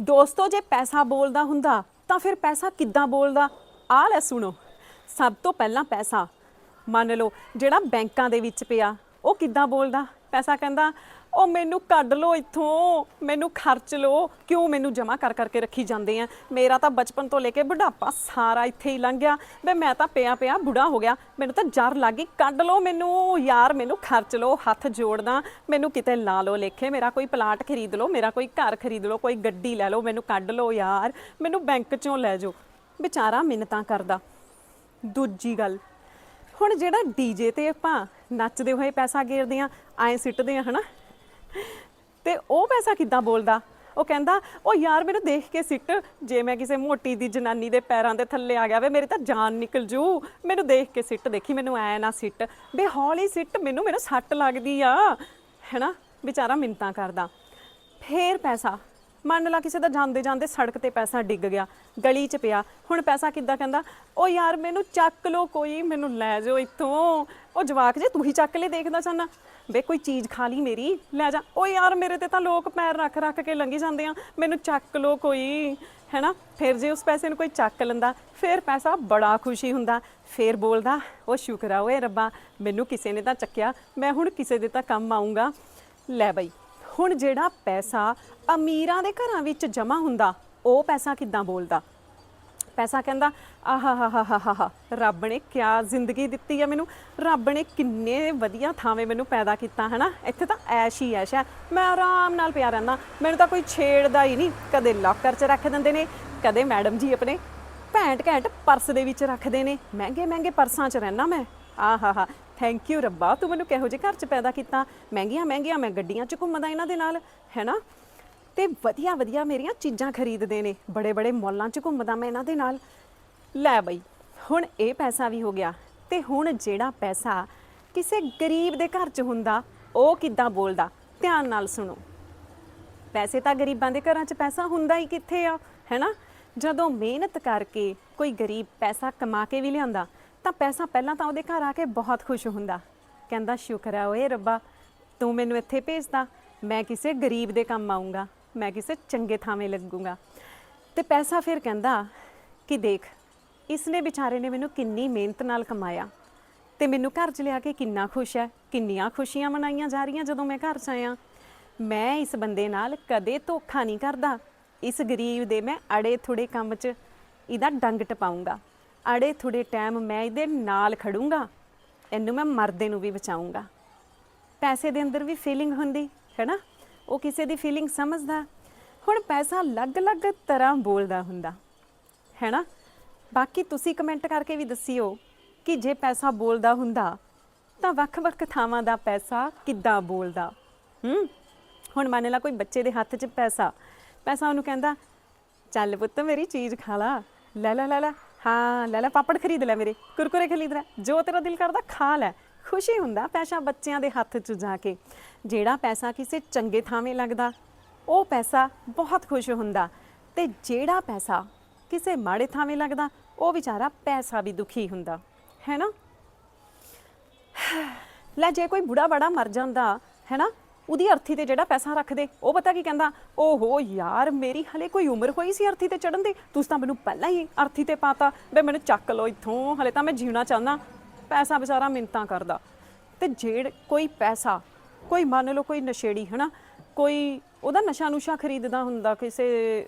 ਦੋਸਤੋ, ਜੇ ਪੈਸਾ ਬੋਲਦਾ ਹੁੰਦਾ, ਤਾਂ ਫਿਰ ਪੈਸਾ ਕਿੱਦਾਂ ਬੋਲਦਾ? ਆ ਲੈ ਸੁਣੋ। ਸਭ ਤੋਂ ਪਹਿਲਾਂ ਪੈਸਾ। ਮੰਨ ਲਓ, ਜਿਹੜਾ ਬੈਂਕਾਂ ਦੇ ਵਿੱਚ ਪਿਆ, ਉਹ ਕਿੱਦਾਂ ਬੋਲਦਾ? ਪੈਸਾ ਕਹਿੰਦਾ, ਉਹ ਮੈਨੂੰ ਕੱਢ ਲਓ ਇੱਥੋਂ, ਮੈਨੂੰ ਖਰਚ ਲਓ, ਕਿਉਂ ਮੈਨੂੰ ਜਮਾ ਕਰ ਕਰਕੇ ਰੱਖੀ ਜਾਂਦੇ ਆ? ਮੇਰਾ ਤਾਂ ਬਚਪਨ ਤੋਂ ਲੈ ਕੇ ਬੁਢਾਪਾ ਸਾਰਾ ਇੱਥੇ ਹੀ ਲੰਘ ਗਿਆ। ਵੇ ਮੈਂ ਤਾਂ ਪਿਆ ਪਿਆ ਬੁੜਾ ਹੋ ਗਿਆ। ਮੈਨੂੰ ਤਾਂ ਜਰ ਲੱਗ ਗਈ। ਕੱਢ ਲਓ ਮੈਨੂੰ, ਯਾਰ ਮੈਨੂੰ ਖਰਚ ਲਓ, ਹੱਥ ਜੋੜਦਾ। ਮੈਨੂੰ ਕਿਤੇ ਲਾ ਲਓ ਲੇਖੇ, ਮੇਰਾ ਕੋਈ ਪਲਾਟ ਖਰੀਦ ਲਓ, ਮੇਰਾ ਕੋਈ ਘਰ ਖਰੀਦ ਲਓ, ਕੋਈ ਗੱਡੀ ਲੈ ਲਓ, ਮੈਨੂੰ ਕੱਢ ਲਓ ਯਾਰ। ਮੈਨੂੰ ਬੈਂਕ ਚੋਂ ਲੈ ਜਾਓ। ਵਿਚਾਰਾ ਮਿੰਨਤਾਂ ਕਰਦਾ। ਦੂਜੀ ਗੱਲ ਹੁਣ ਜਿਹੜਾ ਡੀਜੇ ਤੇ ਆਪਾਂ ਨੱਚਦੇ ਹੋਏ ਪੈਸਾ ਗੇਰਦੇ ਆ, ਐਂ ਸਿੱਟਦੇ ਆ, ਹਨਾ? ਤੇ ਉਹ ਪੈਸਾ ਕਿੱਦਾਂ ਬੋਲਦਾ? ਉਹ ਕਹਿੰਦਾ ਉਹ ਯਾਰ, ਮੈਨੂੰ ਦੇਖ ਕੇ ਸਿੱਟ। ਜੇ ਮੈਂ ਕਿਸੇ ਮੋਟੀ ਦੀ ਜਨਾਨੀ ਦੇ ਪੈਰਾਂ ਦੇ ਥੱਲੇ ਆ ਗਿਆ ਵੇ, ਮੇਰੀ ਤਾਂ ਜਾਨ ਨਿਕਲ ਜੂ। ਮੈਨੂੰ ਦੇਖ ਕੇ ਸਿੱਟ, ਦੇਖੀ, ਮੈਨੂੰ ਐ ਨਾ ਸਿੱਟ। ਬੇ ਹੌਲੀ ਸਿੱਟ, ਮੈਨੂੰ ਮੈਨੂੰ ਸੱਟ ਲੱਗਦੀ ਆ। ਹੈਨਾ? ਵਿਚਾਰਾ ਮਿੰਤਾਂ ਕਰਦਾ। ਫੇਰ ਪੈਸਾ। ਮੰਨ ਲਾ ਕਿਸੇ ਦਾ ਜਾਂਦੇ ਜਾਂਦੇ ਸੜਕ ਤੇ ਪੈਸਾ ਡਿੱਗ ਗਿਆ, ਗਲੀ 'ਚ ਪਿਆ, ਹੁਣ ਪੈਸਾ ਕਿੱਦਾਂ ਕਹਿੰਦਾ? ਉਹ ਯਾਰ ਮੈਨੂੰ ਚੱਕ ਲੋ ਕੋਈ, ਮੈਨੂੰ ਲੈ ਜਾਓ ਇੱਥੋਂ। ਉਹ ਜਵਾਕ ਜੇ ਤੂੰ ਹੀ ਚੱਕ ਲੈ ਦੇਖਦਾ ਚਾਹਨਾ ਵੇ ਕੋਈ ਚੀਜ਼ ਖਾ ਲਈ ਮੇਰੀ, ਲੈ ਜਾ। ਉਹ ਯਾਰ ਮੇਰੇ ਤੇ ਤਾਂ ਲੋਕ ਪੈਰ ਰੱਖ ਰੱਖ ਕੇ ਲੰਘੀ ਜਾਂਦੇ ਆ। ਮੈਨੂੰ ਚੱਕ ਲੋ ਕੋਈ, ਹੈਨਾ? ਫਿਰ ਜੇ ਉਸ ਪੈਸੇ ਨੂੰ ਕੋਈ ਚੱਕ ਲੈਂਦਾ, ਫਿਰ ਪੈਸਾ ਬੜਾ ਖੁਸ਼ੀ ਹੁੰਦਾ। ਫਿਰ ਬੋਲਦਾ ਉਹ ਸ਼ੁਕਰ ਆ ਓਏ ਰੱਬਾ, ਮੈਨੂੰ ਕਿਸੇ ਨੇ ਤਾਂ ਚੱਕਿਆ। ਮੈਂ ਹੁਣ ਕਿਸੇ ਦੇ ਤਾਂ ਕੰਮ ਆਉਂਗਾ ਲੈ ਬਈ ਹੁਣ ਜਿਹੜਾ ਪੈਸਾ ਅਮੀਰਾਂ ਦੇ ਘਰਾਂ ਵਿੱਚ ਜਮ੍ਹਾਂ ਹੁੰਦਾ, ਉਹ ਪੈਸਾ ਕਿੱਦਾਂ ਬੋਲਦਾ? ਪੈਸਾ ਕਹਿੰਦਾ ਆਹਾਹਾਹਾਹਾ ਰੱਬ ਨੇ ਕਿਆ ਜ਼ਿੰਦਗੀ ਦਿੱਤੀ ਆ ਮੈਨੂੰ, ਰੱਬ ਨੇ ਕਿੰਨੇ ਵਧੀਆ ਥਾਵੇਂ ਮੈਨੂੰ ਪੈਦਾ ਕੀਤਾ, ਹਨਾ? ਇੱਥੇ ਤਾਂ ਐਸ਼ ਹੀ ਐਸ਼ ਹੈ। ਮੈਂ ਆਰਾਮ ਨਾਲ ਪਿਆ ਰਹਿੰਦਾ, ਮੈਨੂੰ ਤਾਂ ਕੋਈ ਛੇੜਦਾ ਹੀ ਨਹੀਂ, ਕਦੇ ਲਾਕਰ 'ਚ ਰੱਖ ਦਿੰਦੇ ਨੇ, ਕਦੇ ਮੈਡਮ ਜੀ ਆਪਣੇ ਭੈਂਟ ਘੈਂਟ ਪਰਸ ਦੇ ਵਿੱਚ ਰੱਖਦੇ ਨੇ ਮਹਿੰਗੇ ਮਹਿੰਗੇ ਪਰਸਾਂ 'ਚ ਰਹਿਣਾ ਮੈਂ। ਆਹਾਹਾ ਥੈਂਕ ਯੂ ਰੱਬਾ, ਤੂੰ ਮੈਨੂੰ ਕਿਹੋ ਜਿਹੇ ਘਰ 'ਚ ਪੈਦਾ ਕੀਤਾ? ਮਹਿੰਗੀਆਂ ਮਹਿੰਗੀਆਂ, ਮੈਂ ਗੱਡੀਆਂ 'ਚ ਘੁੰਮਦਾ ਇਹਨਾਂ ਦੇ ਨਾਲ, ਹੈਨਾ? ਤੇ ਵਧੀਆ ਵਧੀਆ ਮੇਰੀਆਂ ਚੀਜ਼ਾਂ ਖਰੀਦਦੇ ਨੇ, ਬੜੇ ਬੜੇ ਮਾਲਾਂ 'ਚ ਘੁੰਮਦਾ ਮੈਂ ਇਹਨਾਂ ਦੇ ਨਾਲ। ਲੈ ਬਈ, ਹੁਣ ਇਹ ਪੈਸਾ ਵੀ ਹੋ ਗਿਆ, ਤੇ ਹੁਣ ਜਿਹੜਾ ਪੈਸਾ ਕਿਸੇ ਗਰੀਬ ਦੇ ਘਰ 'ਚ ਹੁੰਦਾ, ਉਹ ਕਿੱਦਾਂ ਬੋਲਦਾ? ਧਿਆਨ ਨਾਲ ਸੁਣੋ। ਪੈਸੇ ਤਾਂ ਗਰੀਬਾਂ ਦੇ ਘਰਾਂ 'ਚ ਪੈਸਾ ਹੁੰਦਾ ਹੀ ਕਿੱਥੇ ਆ, ਹੈਨਾ? ਜਦੋਂ ਮਿਹਨਤ ਕਰਕੇ ਕੋਈ ਗਰੀਬ ਪੈਸਾ ਕਮਾ ਕੇ ਵੀ ਲਿਆਂਦਾ ਤਾਂ ਪੈਸਾ ਪਹਿਲਾਂ ਤਾਂ ਉਹਦੇ ਘਰ ਆ ਕੇ ਬਹੁਤ ਖੁਸ਼ ਹੁੰਦਾ। ਕਹਿੰਦਾ, ਸ਼ੁਕਰ ਆ ਓਏ ਰੱਬਾ, ਤੂੰ ਮੈਨੂੰ ਇੱਥੇ ਭੇਜਦਾ ਮੈਂ ਕਿਸੇ ਗਰੀਬ ਦੇ ਕੰਮ ਆਉਂਗਾ ਮੈਂ ਕਿਸੇ ਚੰਗੇ ਥਾਵੇਂ ਲੱਗੂੰਗਾ। ਤੇ ਪੈਸਾ ਫਿਰ ਕਹਿੰਦਾ ਕਿ ਦੇਖ, ਇਸਨੇ ਵਿਚਾਰੇ ਨੇ ਮੈਨੂੰ ਕਿੰਨੀ ਮਿਹਨਤ ਨਾਲ ਕਮਾਇਆ ਤੇ ਮੈਨੂੰ ਘਰ 'ਚ ਲਿਆ ਕੇ ਕਿੰਨਾ ਖੁਸ਼ ਹੈ। ਕਿੰਨੀਆਂ ਖੁਸ਼ੀਆਂ ਮਨਾਈਆਂ ਜਾ ਰਹੀਆਂ ਜਦੋਂ ਮੈਂ ਘਰ 'ਚ ਆਇਆ। ਮੈਂ ਇਸ ਬੰਦੇ ਨਾਲ ਕਦੇ ਧੋਖਾ ਨਹੀਂ ਕਰਦਾ। ਇਸ ਗਰੀਬ ਦੇ ਮੈਂ ਅੜੇ ਥੋੜੇ ਕੰਮ 'ਚ ਇਹਦਾ ਡੰਗ ਟਪਾਉਂਗਾ ਅੜੇ ਥੋੜੇ ਟਾਈਮ ਮੈਂ ਇਹਦੇ ਨਾਲ ਖੜੂੰਗਾ, ਇਹਨੂੰ ਮੈਂ ਮਰਦੇ ਨੂੰ ਵੀ ਬਚਾਉਂਗਾ। ਪੈਸੇ ਦੇ ਅੰਦਰ ਵੀ ਫੀਲਿੰਗ ਹੁੰਦੀ ਹੈ ਨਾ ਉਹ ਕਿਸੇ ਦੀ ਫੀਲਿੰਗ ਸਮਝਦਾ। ਹੁਣ ਪੈਸਾ ਅਲੱਗ-ਅਲੱਗ ਤਰ੍ਹਾਂ ਬੋਲਦਾ ਹੁੰਦਾ ਹੈ ਨਾ ਬਾਕੀ ਤੁਸੀਂ ਕਮੈਂਟ ਕਰਕੇ ਵੀ ਦੱਸਿਓ ਕਿ ਜੇ ਪੈਸਾ ਬੋਲਦਾ ਹੁੰਦਾ, ਤਾਂ ਵੱਖ-ਵੱਖ ਥਾਵਾਂ ਦਾ ਪੈਸਾ ਕਿੱਦਾਂ ਬੋਲਦਾ? ਹੂੰ? ਹੁਣ ਮੰਨ ਲਾ ਕੋਈ ਬੱਚੇ ਦੇ ਹੱਥ 'ਚ ਪੈਸਾ ਪੈਸਾ ਉਹਨੂੰ ਕਹਿੰਦਾ, ਚੱਲ ਪੁੱਤ ਮੇਰੀ ਚੀਜ਼ ਖਾ ਲਾ, ਲੈ ਲੈ ਲੈ ਲੈ। ਹਾਂ, ਲੈ ਲੈ, ਪਾਪੜ ਖਰੀਦ ਲੈ ਮੇਰੇ, ਕੁਰਕੁਰੇ ਖਰੀਦ ਲੈ। ਜੋ ਤੇਰਾ ਦਿਲ ਕਰਦਾ, ਖਾ ਲੈ। ਖੁਸ਼ੀ ਹੁੰਦਾ ਪੈਸਾ ਬੱਚਿਆਂ ਦੇ ਹੱਥ 'ਚ ਜਾ ਕੇ। ਜਿਹੜਾ ਪੈਸਾ ਕਿਸੇ ਚੰਗੇ ਥਾਵੇਂ ਲੱਗਦਾ, ਉਹ ਪੈਸਾ ਬਹੁਤ ਖੁਸ਼ ਹੁੰਦਾ। ਤੇ ਜਿਹੜਾ ਪੈਸਾ ਕਿਸੇ ਮਾੜੇ ਥਾਵੇਂ ਲੱਗਦਾ, ਉਹ ਵਿਚਾਰਾ ਪੈਸਾ ਵੀ ਦੁਖੀ ਹੁੰਦਾ। ਹੈ ਨਾ? ਲੈ, ਜੇ ਕੋਈ ਬੁੜਾ ਬੜਾ ਮਰ ਜਾਂਦਾ, ਹੈ ਨਾ? ਉਹਦੀ ਅਰਥੀ ਤੇ ਜਿਹੜਾ ਪੈਸਾ ਰੱਖਦੇ, ਉਹ ਪਤਾ ਕੀ ਕਹਿੰਦਾ? ਓਹੋ ਯਾਰ, ਮੇਰੀ ਹਲੇ ਕੋਈ ਉਮਰ ਹੋਈ ਸੀ ਅਰਥੀ ਤੇ ਚੜਨ ਦੀ? ਤੁਸੀਂ ਤਾਂ ਮੈਨੂੰ ਪਹਿਲਾਂ ਹੀ ਅਰਥੀ ਤੇ ਪਾਤਾ। ਬੇ ਮੈਨੂੰ ਚੱਕ ਲਓ ਇੱਥੋਂ, ਹਲੇ ਤਾਂ ਮੈਂ ਜੀਣਾ ਚਾਹੁੰਦਾ। ਪੈਸਾ ਵਿਚਾਰਾ ਮਿੰਤਾਂ ਕਰਦਾ। ਤੇ ਜਿਹੜਾ ਕੋਈ ਪੈਸਾ, ਕੋਈ ਮੰਨ ਲਓ ਕੋਈ ਨਸ਼ੇੜੀ, ਹਨਾ? ਕੋਈ ਉਹਦਾ ਨਸ਼ਾ ਨੁਸ਼ਾ ਖਰੀਦਦਾ ਹੁੰਦਾ ਕਿਸੇ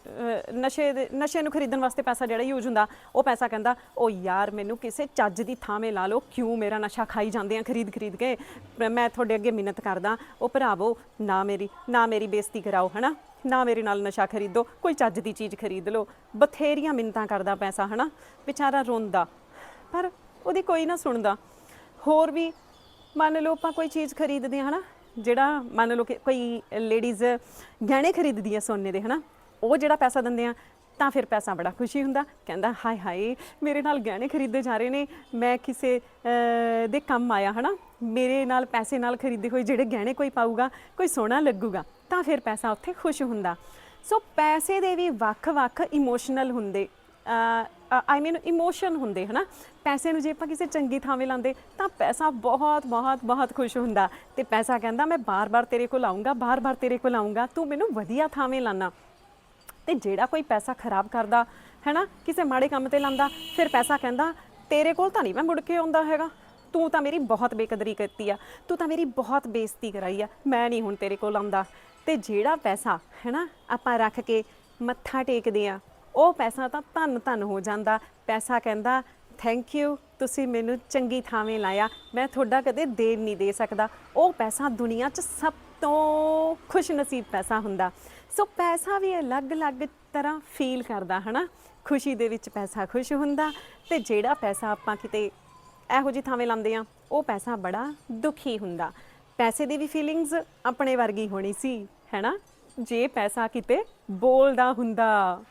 ਅਹ, ਨਸ਼ੇ ਦੇ ਨਸ਼ੇ ਨੂੰ ਖਰੀਦਣ ਵਾਸਤੇ ਪੈਸਾ ਜਿਹੜਾ ਯੂਜ਼ ਹੁੰਦਾ ਉਹ ਪੈਸਾ ਕਹਿੰਦਾ ਉਹ ਯਾਰ ਮੈਨੂੰ ਕਿਸੇ ਚੱਜ ਦੀ ਥਾਵੇਂ ਲਾ ਲਓ ਕਿਉਂ ਮੇਰਾ ਨਸ਼ਾ ਖਾਈ ਜਾਂਦੇ ਆ ਖਰੀਦ ਖਰੀਦ ਕੇ? ਮੈਂ- ਮੈਂ ਤੁਹਾਡੇ ਅੱਗੇ ਮਿੰਨਤ ਕਰਦਾ ਉਹ ਭਰਾਵੋ ਨਾ ਮੇਰੀ ਨਾ ਮੇਰੀ ਬੇਇੱਜ਼ਤੀ ਕਰਾਓ ਹਨਾ? ਨਾ ਮੇਰੇ ਨਾਲ ਨਸ਼ਾ ਖਰੀਦੋ ਕੋਈ ਚੱਜ ਦੀ ਚੀਜ਼ ਖਰੀਦ ਲਓ। ਬਥੇਰੀਆਂ ਮਿੰਨਤਾਂ ਕਰਦਾ ਪੈਸਾ ਹਨਾ? ਵਿਚਾਰਾ ਰੋਂਦਾ ਪਰ ਉਹਦੀ ਕੋਈ ਨਾ ਸੁਣਦਾ। ਹੋਰ ਵੀ ਮੰਨ ਲਓ ਆਪਾਂ ਕੋਈ ਚੀਜ਼ ਖਰੀਦਦੇ ਹਾਂ ਹਨਾ? ਜਿਹੜਾ ਮੰਨ ਲਓ ਕਿ ਕੋਈ ਲੇਡੀਜ਼ ਗਹਿਣੇ ਖਰੀਦਦੀ ਆ ਸੋਨੇ ਦੇ, ਹਨਾ? ਉਹ ਜਿਹੜਾ ਪੈਸਾ ਦਿੰਦੇ ਆ, ਤਾਂ ਫਿਰ ਪੈਸਾ ਬੜਾ ਖੁਸ਼ੀ ਹੁੰਦਾ। ਕਹਿੰਦਾ, ਹਾਏ ਹਾਏ, ਮੇਰੇ ਨਾਲ ਗਹਿਣੇ ਖਰੀਦੇ ਜਾ ਰਹੇ ਨੇ। ਮੈਂ ਕਿਸੇ ਦੇ ਕੰਮ ਆਇਆ, ਹਨਾ? ਮੇਰੇ ਨਾਲ ਪੈਸੇ ਨਾਲ ਖਰੀਦੇ ਹੋਏ ਜਿਹੜੇ ਗਹਿਣੇ ਕੋਈ ਪਾਊਗਾ, ਕੋਈ ਸੋਹਣਾ ਲੱਗੂਗਾ, ਤਾਂ ਫਿਰ ਪੈਸਾ ਉੱਥੇ ਖੁਸ਼ ਹੁੰਦਾ। ਸੋ ਪੈਸੇ ਦੇ ਵੀ ਵੱਖ-ਵੱਖ ਇਮੋਸ਼ਨਲ ਹੁੰਦੇ ਆਈ ਮੀਨ ਇਮੋਸ਼ਨ ਹੁੰਦੇ, ਹਨਾ? ਪੈਸੇ ਨੂੰ ਜੇ ਆਪਾਂ ਕਿਸੇ ਚੰਗੀ ਥਾਵੇਂ ਲਾਉਂਦੇ, ਤਾਂ ਪੈਸਾ ਬਹੁਤ ਬਹੁਤ ਬਹੁਤ ਖੁਸ਼ ਹੁੰਦਾ। ਤੇ ਪੈਸਾ ਕਹਿੰਦਾ, ਮੈਂ ਬਾਰ-ਬਾਰ ਤੇਰੇ ਕੋਲ ਆਉਂਗਾ ਬਾਰ-ਬਾਰ ਤੇਰੇ ਕੋਲ ਆਉਂਗਾ ਤੂੰ ਮੈਨੂੰ ਵਧੀਆ ਥਾਵੇਂ ਲਾਣਾ ਤੇ ਜਿਹੜਾ ਕੋਈ ਪੈਸਾ ਖਰਾਬ ਕਰਦਾ, ਹੈਨਾ, ਕਿਸੇ ਮਾੜੇ ਕੰਮ ਤੇ ਲਾਉਂਦਾ ਫਿਰ ਪੈਸਾ ਕਹਿੰਦਾ, ਤੇਰੇ ਕੋਲ ਤਾਂ ਨਹੀਂ ਮੈਂ ਮੁੜ ਕੇ ਆਉਂਦਾ ਹੈਗਾ। ਤੂੰ ਤਾਂ ਮੇਰੀ ਬਹੁਤ ਬੇਕਦਰੀ ਕੀਤੀ ਆ। ਤੂੰ ਤਾਂ ਮੇਰੀ ਬਹੁਤ ਬੇਇੱਜ਼ਤੀ ਕਰਾਈ ਆ। ਮੈਂ ਨਹੀਂ ਹੁਣ ਤੇਰੇ ਕੋਲ ਆਉਂਦਾ। ਤੇ ਜਿਹੜਾ ਪੈਸਾ, ਹੈਨਾ, ਆਪਾਂ ਰੱਖ ਕੇ ਮੱਥਾ ਟੇਕਦੇ ਆ, ਉਹ ਪੈਸਾ ਤਾਂ ਧੰਨ ਧੰਨ ਹੋ ਜਾਂਦਾ। ਪੈਸਾ ਕਹਿੰਦਾ ਥੈਂਕ ਯੂ ਤੁਸੀਂ ਮੈਨੂੰ ਚੰਗੀ ਥਾਵੇਂ ਲਾਇਆ। ਮੈਂ ਤੁਹਾਡਾ ਕਦੇ ਦੇਣ ਨਹੀਂ ਦੇ ਸਕਦਾ। ਉਹ ਪੈਸਾ ਦੁਨੀਆ 'ਚ ਸਭ ਤੋਂ ਖੁਸ਼ਨਸੀਬ ਪੈਸਾ ਹੁੰਦਾ। ਸੋ ਪੈਸਾ ਵੀ ਅਲੱਗ-ਅਲੱਗ ਤਰ੍ਹਾਂ ਫੀਲ ਕਰਦਾ, ਹਨਾ? ਖੁਸ਼ੀ ਦੇ ਵਿੱਚ ਪੈਸਾ ਖੁਸ਼ ਹੁੰਦਾ ਤੇ ਜਿਹੜਾ ਪੈਸਾ ਆਪਾਂ ਕਿਤੇ ਇਹੋ ਜਿਹੀ ਥਾਵੇਂ ਲਾਉਂਦੇ ਆ ਉਹ ਪੈਸਾ ਬੜਾ ਦੁਖੀ ਹੁੰਦਾ। ਪੈਸੇ ਦੀ ਵੀ ਫੀਲਿੰਗਸ ਆਪਣੇ ਵਰਗੀ ਹੋਣੀ ਸੀ, ਹੈਨਾ? ਜੇ ਪੈਸਾ ਕਿਤੇ ਬੋਲਦਾ ਹੁੰਦਾ।